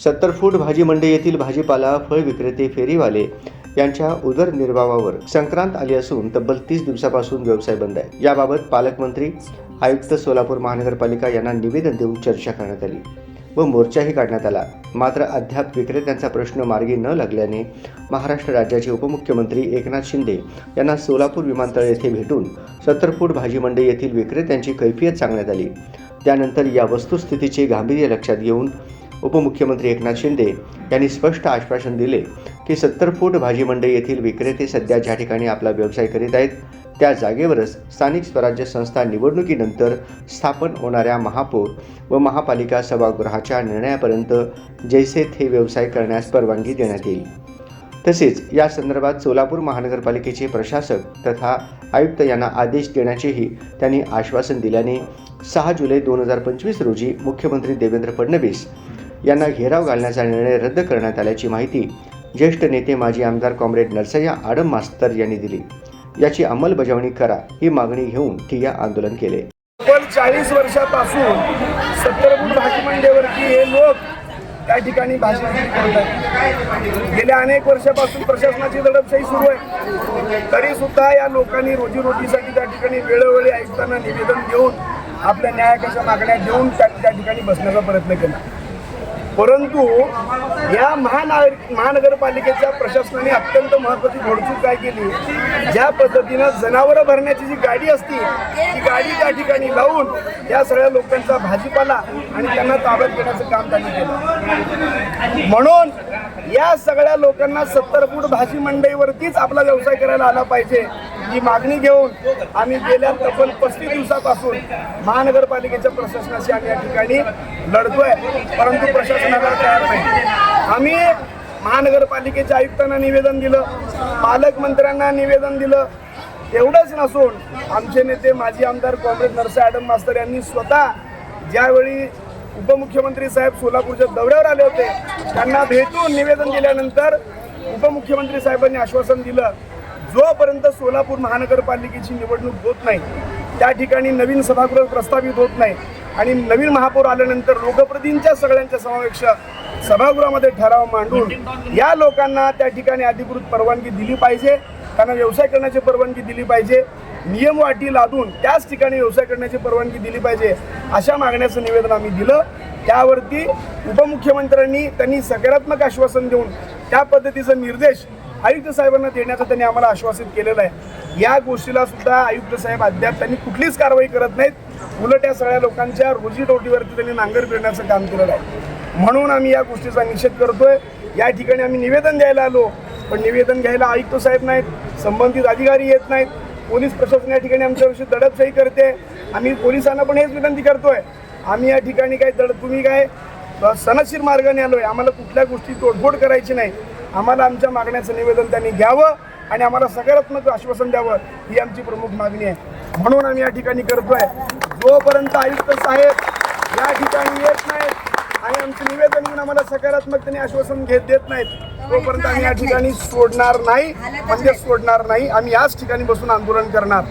सत्तर फूट भाजी मंडई येथील भाजीपाला फळ विक्रेते फेरीवाले यांच्या उदरनिर्वाहावर संक्रांत आली असून तब्बल तीस दिवसापासून व्यवसाय बंद आहे. याबाबत पालकमंत्री आयुक्त सोलापूर महानगरपालिका यांना निवेदन देऊन चर्चा करण्यात आली व मोर्चाही काढण्यात आला. मात्र अद्याप विक्रेत्यांचा प्रश्न मार्गी न लागल्याने महाराष्ट्र राज्याचे उपमुख्यमंत्री एकनाथ शिंदे यांना सोलापूर विमानतळ येथे भेटून सत्तर फूट भाजी मंडई येथील विक्रेत्यांची कैफियत सांगण्यात आली. त्यानंतर या वस्तुस्थितीचे गांभीर्य लक्षात घेऊन उपमुख्यमंत्री एकनाथ शिंदे यांनी स्पष्ट आश्वासन दिले की सत्तर फूट भाजी मंडई येथील विक्रेते सध्या ज्या ठिकाणी आपला व्यवसाय करीत आहेत त्या जागेवरच स्थानिक स्वराज्य संस्था निवडणुकीनंतर स्थापन होणाऱ्या महापौर व महापालिका सभागृहाच्या निर्णयापर्यंत जैसे थे व्यवसाय करण्यास परवानगी देण्यात येईल. तसेच या संदर्भात सोलापूर महानगरपालिकेचे प्रशासक तथा आयुक्त यांना आदेश देण्याचेही त्यांनी आश्वासन दिल्याने सहा जुलै दोन हजार पंचवीस रोजी मुख्यमंत्री देवेंद्र फडणवीस यांना घेराव घालण्याचा निर्णय रद्द करण्यात आल्याची माहिती ज्येष्ठ नेते माजी आमदार कॉम्रेड नरसय्या आडम मास्तर यांनी दिली. याची अंमलबजावणी करा ही मागणी घेऊन ठिय्या आंदोलन केले. तब्बल चाळीस वर्षापासून सत्तर फूट हे लोक त्या ठिकाणी भाषण करत आहेत. गेल्या अनेक वर्षापासून प्रशासनाची दडपशाही सुरू आहे. तरी सुद्धा या लोकांनी रोजीरोटीसाठी त्या ठिकाणी वेळोवेळी आयुक्तांना निवेदन देऊन आपल्या न्यायाच्या मागण्या देऊन त्या त्या ठिकाणी बसण्याचा प्रयत्न केला. परंतु या महानगर महानगरपालिकेच्या प्रशासनाने अत्यंत महत्वाची घोडचूक काय केली? ज्या पद्धतीनं जनावरं भरण्याची जी गाडी असती ती गाडी त्या ठिकाणी लावून या सगळ्या लोकांचा भाजीपाला आणि त्यांना ताब्यात घेण्याचं काम त्यांनी केलं. म्हणून या सगळ्या लोकांना सत्तर फूट भाजी मंडईवरतीच आपला व्यवसाय करायला आला पाहिजे. ही मागणी घेऊन आम्ही गेल्या तब्बल पस्तीस दिवसापासून महानगरपालिकेच्या प्रशासनाशी आम्ही या ठिकाणी लढतोय परंतु प्रशासनाला तयार नाही. आम्ही महानगरपालिकेच्या आयुक्तांना निवेदन दिलं पालकमंत्र्यांना निवेदन दिलं. एवढंच नसून आमचे नेते माजी आमदार काँग्रेस नरसा ॲडम मास्तर यांनी स्वतः ज्यावेळी उपमुख्यमंत्री साहेब सोलापूरच्या दौऱ्यावर आले होते त्यांना भेटून निवेदन दिल्यानंतर उपमुख्यमंत्री साहेबांनी आश्वासन दिलं जोपर्यंत सोलापूर महानगरपालिकेची निवडणूक होत नाही त्या ठिकाणी नवीन सभागृह प्रस्तावित होत नाही आणि नवीन महापौर आल्यानंतर लोकप्रतिनिधींच्या सगळ्यांच्या समावेश सभागृहामध्ये ठराव मांडून या लोकांना त्या ठिकाणी अधिकृत परवानगी दिली पाहिजे त्यांना व्यवसाय करण्याची परवानगी दिली पाहिजे नियम वाटी लादून त्याच ठिकाणी व्यवसाय करण्याची परवानगी दिली पाहिजे अशा मागण्याचं निवेदन आम्ही दिलं. त्यावरती उपमुख्यमंत्र्यांनी त्यांनी सकारात्मक आश्वासन देऊन त्या पद्धतीचा निर्देश आयुक्त साहेबांना देण्याचं त्यांनी आम्हाला आश्वासित केलेलं आहे. या गोष्टीला सुद्धा आयुक्त साहेब अद्याप त्यांनी कुठलीच कारवाई करत नाहीत. उलट या सगळ्या लोकांच्या रोजीरोटीवरती त्यांनी नांगर फिरण्याचं काम केलेलं आहे. म्हणून आम्ही या गोष्टीचा निषेध करतोय. या ठिकाणी आम्ही निवेदन द्यायला आलो पण निवेदन घ्यायला आयुक्त साहेब नाहीत संबंधित अधिकारी येत नाहीत. पोलीस प्रशासन या ठिकाणी आमच्याविषयी दडपशाही करते. आम्ही पोलिसांना पण हेच विनंती करतोय. आम्ही या ठिकाणी काय दड तुम्ही काय सनशीर मार्गाने मार्गाने आलोय. आम्हाला कुठल्या गोष्टी तोडफोड करायची नाही. आम्हाला आमच्या मागण्याचं निवेदन त्यांनी घ्यावं आणि आम्हाला सकारात्मक आश्वासन द्यावं ही आमची प्रमुख मागणी आहे. म्हणून आम्ही या ठिकाणी करतोय. जोपर्यंत आयुक्त साहेब या ठिकाणी येत नाहीत आणि आमचं निवेदन घेऊन आम्हाला सकारात्मकतेने आश्वासन घेत देत नाहीत तोपर्यंत आम्ही या ठिकाणी सोडणार नाही. म्हणजे सोडणार नाही. आम्ही याच ठिकाणी बसून आंदोलन करणार.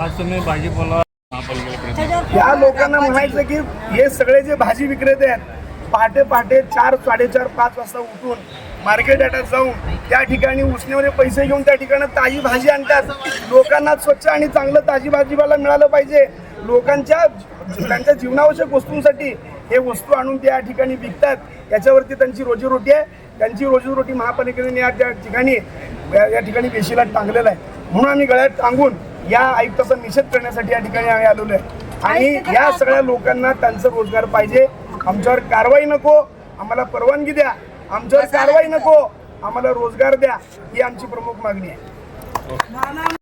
आज तुम्ही भाजीपाला महापालिकेला या लोकांना म्हणायचं की हे सगळे जे भाजी विक्रेते आहेत पहाटे पहाटे चार साडेचार पाच वाजता उठून मार्केट यार्डात जाऊन त्या ठिकाणी उसनेमध्ये पैसे घेऊन त्या ठिकाणी ताजी भाजी आणतात. लोकांना स्वच्छ आणि चांगलं ताजी भाजीपाला मिळालं पाहिजे. लोकांच्या त्यांच्या जीवनावश्यक वस्तूंसाठी हे वस्तू आणून त्या ठिकाणी विकतात. याच्यावरती त्यांची रोजीरोटी आहे. त्यांची रोजीरोटी महापालिकेने या त्या ठिकाणी या ठिकाणी पेशीला टांगलेलं आहे. म्हणून आम्ही गळ्यात टांगून या आयुक्ताचा निषेध करण्यासाठी या ठिकाणी आम्ही आलेलो आहे. आणि या सगळ्या लोकांना त्यांचा रोजगार पाहिजे. आमच्यावर कारवाई नको. आम्हाला परवानगी द्या. आमच्यावर कारवाई नको. आम्हाला रोजगार द्या. ही आमची प्रमुख मागणी आहे.